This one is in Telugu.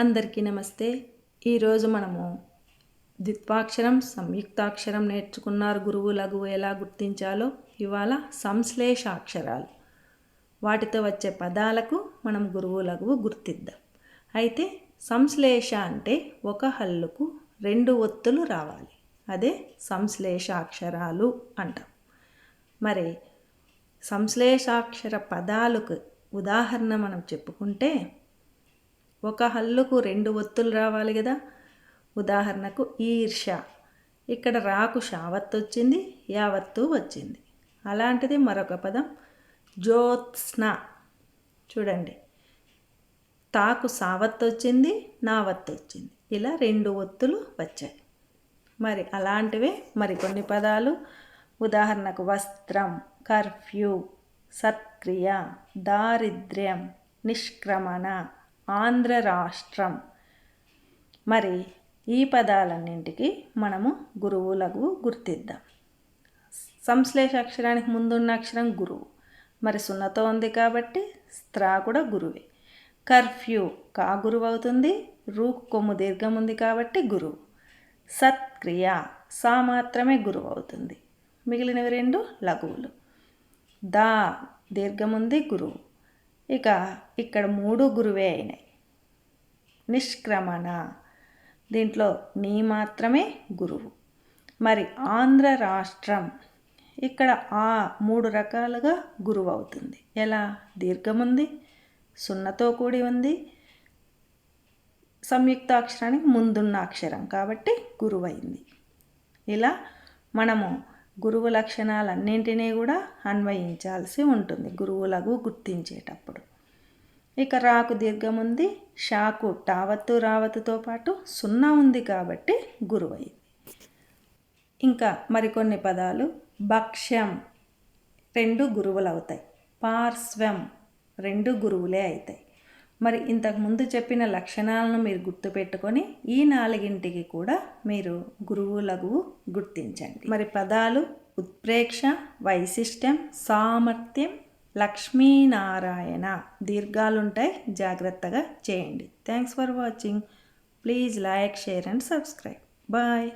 అందరికీ నమస్తే. ఈరోజు మనము ద్విత్వాక్షరం సంయుక్తాక్షరం నేర్చుకున్నారు గురువు లఘువు ఎలా గుర్తించాలో ఇవాళ సంశ్లేషాక్షరాలు. వాటితో వచ్చే పదాలకు మనం గురువు లఘువు గుర్తిద్దాం. అయితే సంశ్లేష అంటే ఒక హల్లుకు రెండు ఒత్తులు రావాలి. అదే సంశ్లేషాక్షరాలు అంటాం. మరి సంశ్లేషాక్షర పదాలకు ఉదాహరణ మనం చెప్పుకుంటే ఒక హల్లుకు రెండు ఒత్తులు రావాలి కదా? ఉదాహరణకు ఈర్ష. ఇక్కడ రాకు షావత్తు వచ్చింది యావత్తు వచ్చింది. అలాంటిది మరొక పదం జ్యోత్స్న. చూడండి. తాకు సావత్తు వచ్చింది నావత్తు వచ్చింది ఇలా రెండు ఒత్తులు వచ్చాయి. మరి అలాంటివే మరికొన్ని పదాలు. ఉదాహరణకు వస్త్రం కర్ఫ్యూ సత్క్రియ దారిద్ర్యం నిష్క్రమణ. ఆంధ్ర రాష్ట్రం. మరి ఈ పదాలన్నింటికి మనము గురువులకు గుర్తిద్దాం. సంశ్లేష అక్షరానికి ముందున్న అక్షరం గురువు. మరి సున్నతో ఉంది కాబట్టి స్త్రా కూడా గురువే. కర్ఫ్యూ కా గురువు అవుతుంది రూ కొమ్ము దీర్ఘం ఉంది కాబట్టి గురువు. సత్క్రియ సా మాత్రమే గురువు అవుతుంది మిగిలినవి రెండు లఘువులు. దా దీర్ఘముంది గురువు. ఇక ఇక్కడ మూడు గురువే అయినాయి. నిష్క్రమణ. దీంట్లో నీ మాత్రమే గురువు. మరి ఆంధ్ర రాష్ట్రం ఇక్కడ ఆ మూడు రకాలుగా గురువు అవుతుంది. ఎలా? దీర్ఘముంది సున్నతో కూడి ఉంది సంయుక్త అక్షరానికి ముందున్న అక్షరం కాబట్టి గురువైంది. ఇలా మనము గురువు లక్షణాలన్నింటినీ కూడా అన్వయించాల్సి ఉంటుంది. గురువులకు గుర్తించేటప్పుడు. ఇక రాకు దీర్ఘం ఉంది షాకు టావత్తు రావత్తుతో పాటు సున్నా ఉంది కాబట్టి గురువై ఇంకా మరికొన్ని పదాలు. భక్ష్యం రెండు గురువులు అవుతాయి పార్శ్వం రెండు గురువులే అవుతాయి మరి ఇంతకుముందు చెప్పిన లక్షణాలను మీరు గుర్తుపెట్టుకొని ఈ నాలుగింటికి కూడా మీరు గురువు లఘువు గుర్తించండి. మరి పదాలు ఉత్ప్రేక్ష వైశిష్టం సామర్థ్యం లక్ష్మీనారాయణ. దీర్ఘాలుంటాయి. జాగ్రత్తగా చేయండి. Thanks for watching please like share and subscribe bye